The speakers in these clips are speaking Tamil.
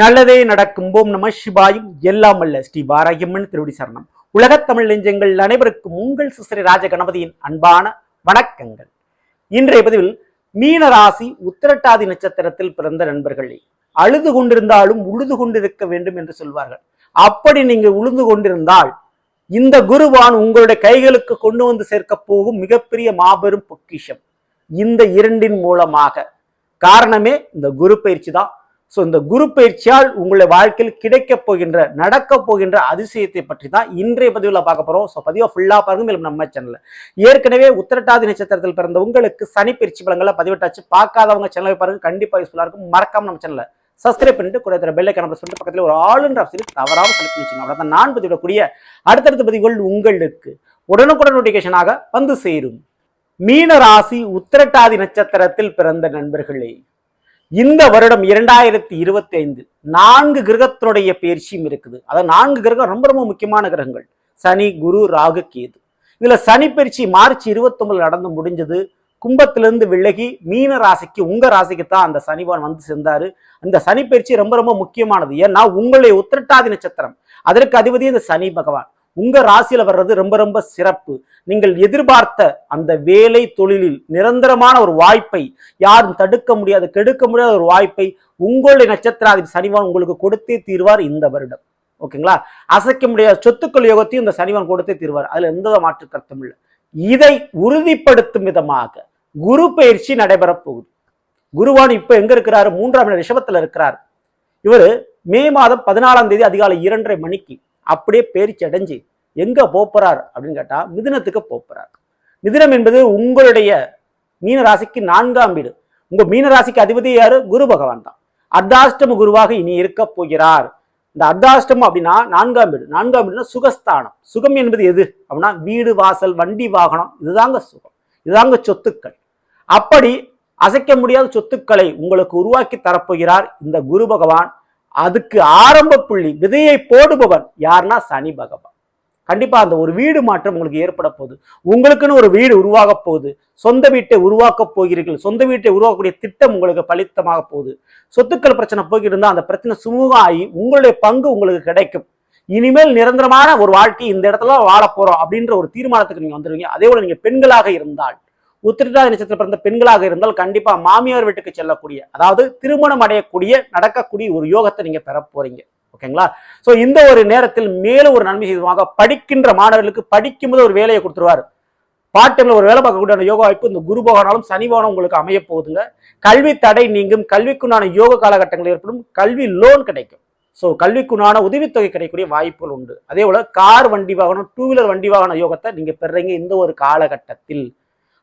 நல்லதே நடக்கும். போம் நம சிவாயும். எல்லாம் அல்ல. ஸ்ரீ பாராகியம்மன் திருவடி சரணம். உலகத் தமிழ் நெஞ்சங்கள் அனைவருக்கும் உங்கள் சிஸ்ரீ ராஜ கணபதியின் அன்பான வணக்கங்கள். இன்றைய பதிவில் மீன ராசி உத்திரட்டாதி நட்சத்திரத்தில் பிறந்த நண்பர்களே அழுது கொண்டிருந்தாலும் உழுது கொண்டிருக்க வேண்டும் என்று சொல்வார்கள். அப்படி நீங்கள் உழுது கொண்டிருந்தால் இந்த குருவான் உங்களுடைய கைகளுக்கு கொண்டு வந்து சேர்க்க போகும் மிகப்பெரிய மாபெரும் பொக்கிஷம். இந்த இரண்டின் மூலமாக. காரணமே இந்த குரு பயிற்சி தான். ஸோ இந்த குரு பயிற்சியால் உங்களுடைய வாழ்க்கையில் கிடைக்கப் போகின்ற நடக்கப் போகின்ற அதிசயத்தை பற்றி தான் இன்றைய பதிவில் பார்க்க போகிறோம் ஸோ பதிவாக ஃபுல்லாக பாருங்க மேலும் நம்ம சேனலில் ஏற்கனவே உத்திரட்டாதி நட்சத்திரத்தில் பிறந்த உங்களுக்கு சனி பயிற்சி பலங்களை பதிவிட்டாச்சு. பார்க்காதவங்க சேனலை பாருங்க கண்டிப்பாக யூஸ்ஃபுல்லாக இருக்கும். மறக்காம நம்ம சேனலில் சப்ஸ்கிரைப் பண்ணிட்டு கூட இருக்கிற பெல்லை கணக்கு சொல்லிட்டு பக்கத்தில் ஒரு ஆளுன்ற ஆப்ஷன் தவறாமல் செலக்ட் பண்ணிச்சுங்க அவ்வளோ நான் பதிவிடக்கூடிய அடுத்தடுத்த பதிவுகள் உங்களுக்கு உடனுக்குடன் நோட்டிஃபிகேஷனாக வந்து சேரும். மீன ராசி உத்திரட்டாதி நட்சத்திரத்தில் பிறந்த நண்பர்களே இந்த வருடம் இரண்டாயிரத்தி இருபத்தி ஐந்து நான்கு கிரகத்தினுடைய பயிற்சியும் இருக்குது. அதாவது நான்கு கிரகம் ரொம்ப ரொம்ப முக்கியமான கிரகங்கள். சனி குரு ராகு கேது. இதுல சனி பயிற்சி மார்ச் இருபத்தி நடந்து முடிஞ்சது. கும்பத்திலிருந்து விலகி மீன ராசிக்கு உங்க ராசிக்கு தான் அந்த சனிவான் வந்து சேர்ந்தாரு. அந்த சனி பயிற்சி ரொம்ப ரொம்ப முக்கியமானது. ஏன்னா உங்களுடைய உத்திரட்டாதி நட்சத்திரம். அதற்கு அதிபதி இந்த சனி பகவான். உங்க ராசியில வர்றது ரொம்ப ரொம்ப சிறப்பு. நீங்கள் எதிர்பார்த்த அந்த வேலை தொழிலில் நிரந்தரமான ஒரு வாய்ப்பை யாரும் தடுக்க முடியாது கெடுக்க முடியாத ஒரு வாய்ப்பை உங்களுடைய நட்சத்திராதிபதி சனிவான் உங்களுக்கு கொடுத்தே தீர்வார் இந்த வருடம். ஓகேங்களா? அசைக்க முடியாத சொத்துக்கள் யோகத்தையும் இந்த சனிவான் கொடுத்தே தீர்வார். அதுல எந்த மாற்று கருத்தும் இல்லை. இதை உறுதிப்படுத்தும் விதமாக குரு பயிற்சி நடைபெறப் போகுது. குருவான் இப்ப எங்க இருக்கிறாரு? மூன்றாம் ரிஷபத்துல இருக்கிறார். இவர் மே மாதம் பதினாலாம் தேதி அதிகாலை இரண்டரை மணிக்கு அப்படியே பேரிச்சடைஞ்சு அடைஞ்சு எங்க போறார் அப்படின்னு கேட்டால் மிதுனத்துக்கு போகிறார் மிதுனம் என்பது உங்களுடைய மீன ராசிக்கு நான்காம் வீடு. உங்கள் மீன ராசிக்கு அதிபதி யார்? குரு பகவான் தான். அர்த்தாஷ்டம குருவாக இனி இருக்க போகிறார். இந்த அர்த்தாஷ்டமம் அப்படின்னா நான்காம் வீடு. நான்காம் வீடுனா சுகஸ்தானம். சுகம் என்பது எது? அப்படின்னா வீடு வாசல் வண்டி வாகனம். இதுதாங்க சுகம். இதுதாங்க சொத்துக்கள். அப்படி அசைக்க முடியாத சொத்துக்களை உங்களுக்கு உருவாக்கி தரப்போகிறார் இந்த குரு பகவான். அதுக்கு ஆரம்ப புள்ளி விதையை போடுபவன் யாருன்னா சனி பகவான். கண்டிப்பா அந்த ஒரு வீடு மாற்றம் உங்களுக்கு ஏற்பட போகுது. உங்களுக்குன்னு ஒரு வீடு உருவாக போகுது. சொந்த வீட்டை உருவாக்க போகிறீர்கள். சொந்த வீட்டை உருவாக்கக்கூடிய திட்டம் உங்களுக்கு பலித்தமாக போகுது. சொத்துக்கள் பிரச்சனை போய்கிட்டு இருந்தால் அந்த பிரச்சனை சுமூகம் ஆகி உங்களுடைய பங்கு உங்களுக்கு கிடைக்கும். இனிமேல் நிரந்தரமான ஒரு வாழ்க்கை இந்த இடத்துல வாழ போறோம் அப்படின்ற ஒரு தீர்மானத்துக்கு நீங்க வந்துருவீங்க. அதே போல நீங்க பெண்களாக இருந்தால் உத்திரட்டாதி நட்சத்திரம் பிறந்த பெண்களாக இருந்தால் கண்டிப்பா மாமியார் வீட்டுக்கு செல்லக்கூடிய அதாவது திருமணம் அடையக்கூடிய நடக்கக்கூடிய ஒரு யோகத்தை நீங்க பெற போறீங்க. ஓகேங்களா? ஸோ இந்த ஒரு நேரத்தில் மேலும் ஒரு நன்மை செய்வாங்க படிக்கின்ற மாணவர்களுக்கு படிக்கும்போது ஒரு வேலையை கொடுத்துருவாரு. பார்ட் டைம்ல ஒரு வேலை பார்க்கக்கூடிய யோகா வாய்ப்பு இந்த குரு பகவானாலும் சனி பகவானும் உங்களுக்கு அமைய போகுதுங்க. கல்வி தடை நீங்கும் கல்விக்குண்டான யோக காலகட்டங்கள் ஏற்படும் கல்வி லோன் கிடைக்கும். ஸோ கல்விக்குண்டான உதவித்தொகை கிடைக்கக்கூடிய வாய்ப்புகள் உண்டு. அதே போல கார் வண்டி வாகனம் டூ வீலர் வண்டி வாகன யோகத்தை நீங்க பெறுறீங்க இந்த ஒரு காலகட்டத்தில்.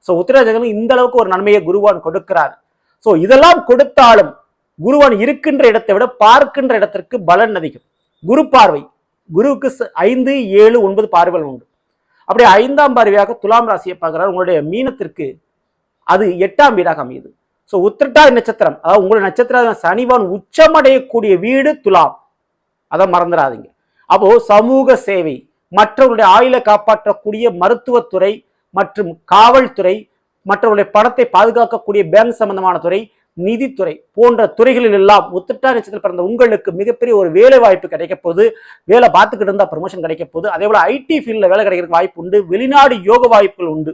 ஸோ உத்திரஜகன் இந்த அளவுக்கு ஒரு நன்மையை குருவான் கொடுக்கிறார். ஸோ இதெல்லாம் கொடுத்தாலும் குருவான் இருக்கின்ற இடத்தை விட பார்க்கின்ற இடத்திற்கு பலன் அதிகம். குரு பார்வை குருவுக்கு ச- ஐந்து ஏழு ஒன்பது பார்வைகள் உண்டு. அப்படி ஐந்தாம் பார்வையாக துலாம் ராசியை பார்க்கிறார். உங்களுடைய மீனத்திற்கு அது எட்டாம் வீடாக அமையுது. ஸோ உத்திரட்டாதி நட்சத்திரம் அதாவது உங்களுடைய நட்சத்திரம் சனிவான் உச்சமடையக்கூடிய வீடு துலாம். அதை மறந்துடாதீங்க. அப்போ சமூக சேவை மற்றவருடைய ஆயுளை காப்பாற்றக்கூடிய மருத்துவத்துறை மற்றும் காவல்துறை மற்றவருடைய பணத்தை பாதுகாக்கக்கூடிய பேங்க் சம்பந்தமான துறை நிதித்துறை போன்ற துறைகளில் எல்லாம் உத்திரட்டா நட்சத்திரம் பிறந்த உங்களுக்கு மிகப்பெரிய ஒரு வேலை வாய்ப்பு கிடைக்க போது வேலை பார்த்துக்கிட்டு இருந்தால் ப்ரமோஷன் கிடைக்க போது அதே போல ஐடி ஃபீல்டில் வேலை கிடைக்கிறதுக்கு வாய்ப்பு உண்டு. வெளிநாடு யோக வாய்ப்புகள் உண்டு.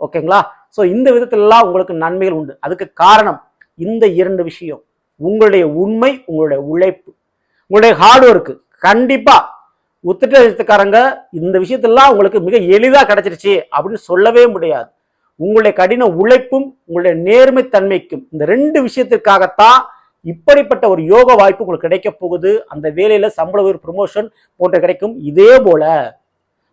ஓகேங்களா ஸோ இந்த விதத்திலலாம் உங்களுக்கு நன்மைகள் உண்டு. அதுக்கு காரணம் இந்த இரண்டு விஷயம். உங்களுடைய உண்மை உங்களுடைய உழைப்பு. உங்களுடைய ஹார்ட் ஒர்க்கு கண்டிப்பாக உத்திரக்காரங்க இந்த விஷயத்தெல்லாம் உங்களுக்கு மிக எளிதாக கிடைச்சிருச்சு அப்படின்னு சொல்லவே முடியாது. உங்களுடைய கடின உழைப்பும் உங்களுடைய நேர்மைத்தன்மைக்கும் இந்த ரெண்டு விஷயத்திற்காகத்தான் இப்படிப்பட்ட ஒரு யோக வாய்ப்பு உங்களுக்கு கிடைக்க போகுது. அந்த வேலையில சம்பள உயர் ப்ரொமோஷன் போன்ற கிடைக்கும். இதே போல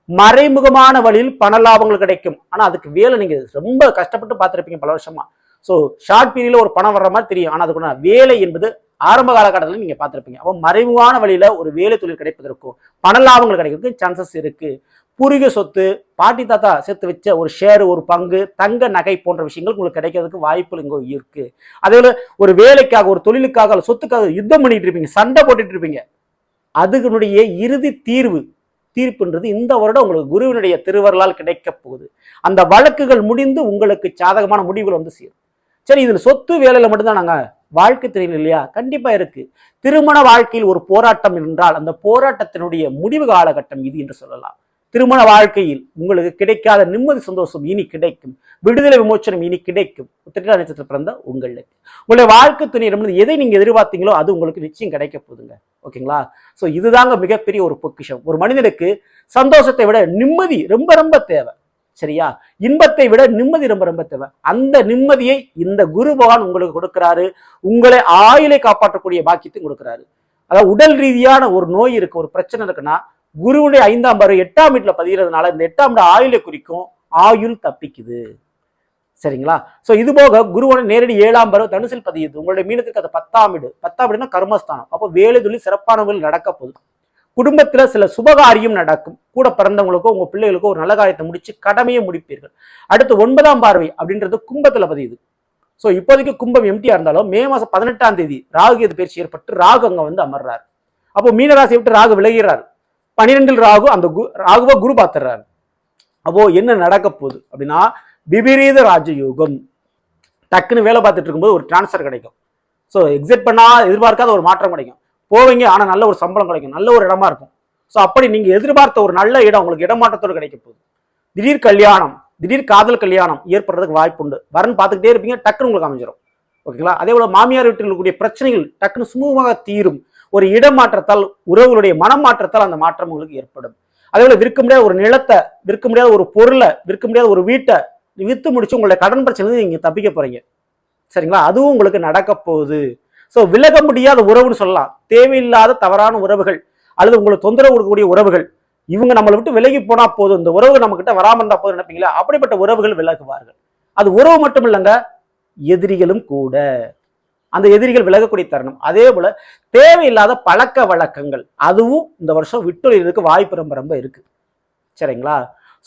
மறைமுகமான வழியில் பண லாபங்கள் கிடைக்கும். ஆனால் அதுக்கு வேலை நீங்கள் ரொம்ப கஷ்டப்பட்டு பார்த்துருப்பீங்க பல வருஷமா. ஸோ ஷார்ட் பீரியடில் ஒரு பணம் வர்ற மாதிரி தெரியும். ஆனால் அதுக்குள்ள வேலை என்பது ஆரம்ப காலகட்டத்தில் நீங்கள் பார்த்துருப்பீங்க. அப்போ மறைமுகமான வழியில ஒரு வேலை தொழில் கிடைப்பதற்கும் பண லாபங்கள் கிடைக்கிறதுக்கு சான்சஸ் இருக்குது பூர்வீக சொத்து பாட்டி தாத்தா சேர்த்து வச்ச ஒரு ஷேர் ஒரு பங்கு தங்க நகை போன்ற விஷயங்கள் உங்களுக்கு கிடைக்கிறதுக்கு வாய்ப்புகள் இங்கே இருக்குது அதேபோல் ஒரு வேலைக்காக ஒரு தொழிலுக்காக சொத்துக்காக யுத்தம் பண்ணிட்டு இருப்பீங்க சண்டை போட்டுட்டு இருப்பீங்க. அதுகளுடைய இறுதி தீர்வு தீர்ப்புன்றது இந்த வருடம் உங்களுக்கு குருவினுடைய திருவருளால் கிடைக்க போகுது. அந்த வழக்குகள் முடிந்து உங்களுக்கு சாதகமான முடிவுகள் வந்து சேரும். சரி இதில் சொத்து வேலையில் மட்டும்தான் நாங்கள் வாழ்க்கை தெரியல இல்லையா? கண்டிப்பாக இருக்கு. திருமண வாழ்க்கையில் ஒரு போராட்டம் என்றால் அந்த போராட்டத்தினுடைய முடிவு காலகட்டம் இது என்று சொல்லலாம். திருமண வாழ்க்கையில் உங்களுக்கு கிடைக்காத நிம்மதி சந்தோஷம் இனி கிடைக்கும். விடுதலை விமோச்சனம் இனி கிடைக்கும். உத்திரட்டாதி நட்சத்திரம் பிறந்த உங்களுக்கு. உங்களுடைய வாழ்க்கை துணையிடமிருந்து எதை நீங்கள் எதிர்பார்த்தீங்களோ அது உங்களுக்கு நிச்சயம் கிடைக்க போகுதுங்க. ஓகேங்களா? ஸோ இதுதாங்க மிகப்பெரிய ஒரு பொக்கிஷம். ஒரு மனிதனுக்கு சந்தோஷத்தை விட நிம்மதி ரொம்ப ரொம்ப தேவை. சரியா? இன்பத்தை விட நிம்மதி ரொம்ப ரொம்ப தேவை. அந்த நிம்மதியை இந்த குரு பகவான் உங்களுக்கு கொடுக்கிறாரு. உங்களை ஆயுளை காப்பாற்றக்கூடிய பாக்கியத்தை கொடுக்கிறாரு. அதாவது உடல் ரீதியான ஒரு நோய் இருக்கு ஒரு பிரச்சனை இருக்குன்னா குருவுடைய ஐந்தாம் பருவம் எட்டாம் வீட்டில் பதிகிறதுனால இந்த எட்டாம் வீடு ஆயுளை குறிக்கும் ஆயுள் தப்பிக்குது. சரிங்களா? சோ இது போக குருவோட நேரடி ஏழாம் பருவம் தனுசில் பதியுது. உங்களுடைய மீனத்துக்கு அது பத்தாம் வீடு. பத்தாம் வீடுனா கர்மஸ்தானம். அப்போ வேலை தொழில் சிறப்பான நடக்க போகுது. குடும்பத்தில் சில சுபகாரியம் நடக்கும். கூட பிறந்தவங்களுக்கோ உங்கள் பிள்ளைகளுக்கோ ஒரு நல்ல காரியத்தை முடித்து கடமையை முடிப்பீர்கள். அடுத்து ஒன்பதாம் பார்வை அப்படின்றது கும்பத்தில் பதியுது. ஸோ இப்போதைக்கு கும்பம் எம்டியாக இருந்தாலும் மே மாதம் பதினெட்டாம் தேதி ராகு எது பயிற்சி ஏற்பட்டு ராகு அங்கே வந்து அமர்றார். அப்போ மீனராசியை விட்டு ராகு விலகிறார். பனிரெண்டில் ராகு அந்த கு ராகுவை குரு பார்த்துறாரு. அப்போ என்ன நடக்க போகுது அப்படின்னா விபரீத ராஜயோகம். டக்குன்னு வேலை பார்த்துட்டு இருக்கும்போது ஒரு டிரான்ஸ்ஃபர் கிடைக்கும். ஸோ எக்ஸிட் பண்ணால் எதிர்பார்க்காத ஒரு மாற்றம் கிடைக்கும். போவீங்க ஆனால் நல்ல ஒரு சம்பளம் கிடைக்கும் நல்ல ஒரு இடமா இருக்கும். ஸோ அப்படி நீங்கள் எதிர்பார்த்த ஒரு நல்ல இடம் உங்களுக்கு இடமாற்றத்தோடு கிடைக்க போகுது. திடீர் கல்யாணம் திடீர் காதல் கல்யாணம் ஏற்படுறதுக்கு வாய்ப்பு உண்டு. வரன் பார்த்துக்கிட்டே இருப்பீங்க டக்குன்னு உங்களுக்கு அமைஞ்சிடும் ஓகேங்களா? அதே போல மாமியார் வீட்டில் இருக்கக்கூடிய பிரச்சனைகள் டக்குன்னு சுமூகமாக தீரும். ஒரு இடமாற்றத்தால் உறவுகளுடைய மனம் மாற்றத்தால் அந்த மாற்றம் உங்களுக்கு ஏற்படும். அதே போல விற்க முடியாத ஒரு நிலத்தை விற்க முடியாத ஒரு பொருளை விற்க முடியாத ஒரு வீட்டை விற்று முடிச்சு உங்களுடைய கடன் பிரச்சனை நீங்கள் தப்பிக்க போறீங்க. சரிங்களா? அதுவும் உங்களுக்கு நடக்க போகுது. ஸோ விலக முடியாத உறவுன்னு சொல்லலாம். தேவையில்லாத தவறான உறவுகள் அல்லது உங்களுக்கு தொந்தரவு கொடுக்கக்கூடிய உறவுகள் இவங்க நம்மளை விட்டு விலகி போனா போதும். இந்த உறவு நம்ம கிட்ட வராமல் இருந்தா போதும் நினைப்பீங்களா? அப்படிப்பட்ட உறவுகள் விலகுவார்கள். அது உறவு மட்டும் இல்லைங்க எதிரிகளும் கூட. அந்த எதிரிகள் விலகக்கூடிய தருணம். அதே போல தேவையில்லாத பழக்க வழக்கங்கள் அதுவும் இந்த வருஷம் விட்டுறதுக்கு வாய்ப்பு ரொம்ப ரொம்ப இருக்கு. சரிங்களா?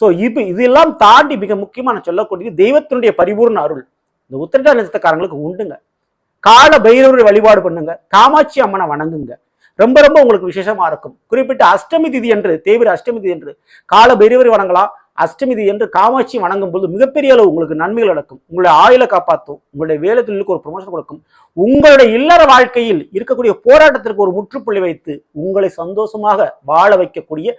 ஸோ இப்போ இதெல்லாம் தாண்டி மிக முக்கியமான சொல்லக்கூடிய தெய்வத்தினுடைய பரிபூர்ண அருள். இந்த உத்திரட்டா நட்சத்திரக்காரங்களுக்கு உண்டுங்க. கால பைரவரை வழிபாடு பண்ணுங்க. காமாட்சி அம்மனை வணங்குங்க. ரொம்ப ரொம்ப உங்களுக்கு விசேஷமா இருக்கும். குறிப்பிட்ட அஷ்டமி திதி என்று தேவிர அஷ்டமி திதி என்று கால பைரவரை வணங்கலாம். அஷ்டமி திதி என்று காமாட்சி வணங்கும் போது மிகப்பெரிய அளவு உங்களுக்கு நன்மைகள் நடக்கும். உங்களுடைய ஆயுளை காப்பாற்றும் உங்களுடைய வேலை தொழிலுக்கு ஒரு ப்ரொமோஷன் கொடுக்கும். உங்களுடைய இல்லற வாழ்க்கையில் இருக்கக்கூடிய போராட்டத்திற்கு ஒரு முற்றுப்புள்ளி வைத்து உங்களை சந்தோஷமாக வாழ வைக்கக்கூடிய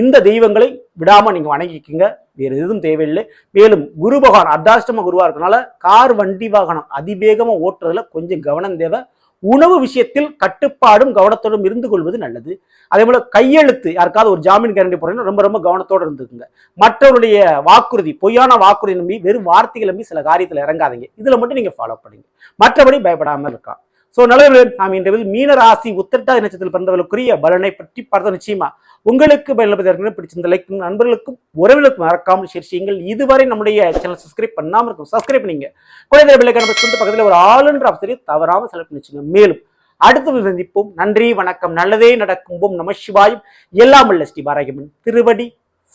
இந்த தெய்வங்களை விடாம நீங்க வணங்கிக்கங்க. வேறு எதுவும் தேவையில்லை. மேலும் குரு பகவான் அர்த்தாஷ்டம குருவா இருக்கனால கார் வண்டி வாகனம் அதிவேகமா ஓட்டுறதுல கொஞ்சம் கவனம் தேவை. உணவு விஷயத்தில் கட்டுப்பாடும் கவனத்தோடும் இருந்து கொள்வது நல்லது. அதே போல கையெழுத்து யாருக்காவது ஒரு ஜாமீன் கேரண்டி போறீங்கன்னா ரொம்ப ரொம்ப கவனத்தோடு இருந்துக்குங்க. மற்றவருடைய வாக்குறுதி பொய்யான வாக்குறுதி நம்பி வெறும் வார்த்தைகள் நம்பி சில காரியத்தில் இறங்காதீங்க. இதில் மட்டும் நீங்கள் ஃபாலோ பண்ணுங்க. மற்றபடி பயப்படாமல் இருக்கலாம். ஸோ நல்லவர்களே நாம் இன்றைய மீன ராசி உத்திரட்டாதி நட்சத்திரத்தில் பிறந்தவர்களுக்குரிய பலனை பற்றி பார்த்தோம் நிச்சயமா. உங்களுக்கு பயன்படுத்த பிடிச்சிருந்த லைக் நண்பர்களுக்கும் உறவினருக்கும் மறக்காமல் ஷேர் செய்யுங்கள். இதுவரை நம்முடைய சேனல் சப்ஸ்கிரைப் பண்ணாமல் இருக்கும் சப்ஸ்கிரைப் பண்ணிங்க. குழந்தை பிள்ளைக்கான பக்கத்தில் ஒரு ஆளுன்ற அவசரி தவறாமல் செலக்ட் பண்ணி மேலும் அடுத்து சந்திப்போம். நன்றி வணக்கம். நல்லதே நடக்கும் ஓம் நம சிவாயும். எல்லாம் உள்ள ஸ்ரீ பாரகிமன் திருவடி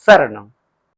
சரணம்.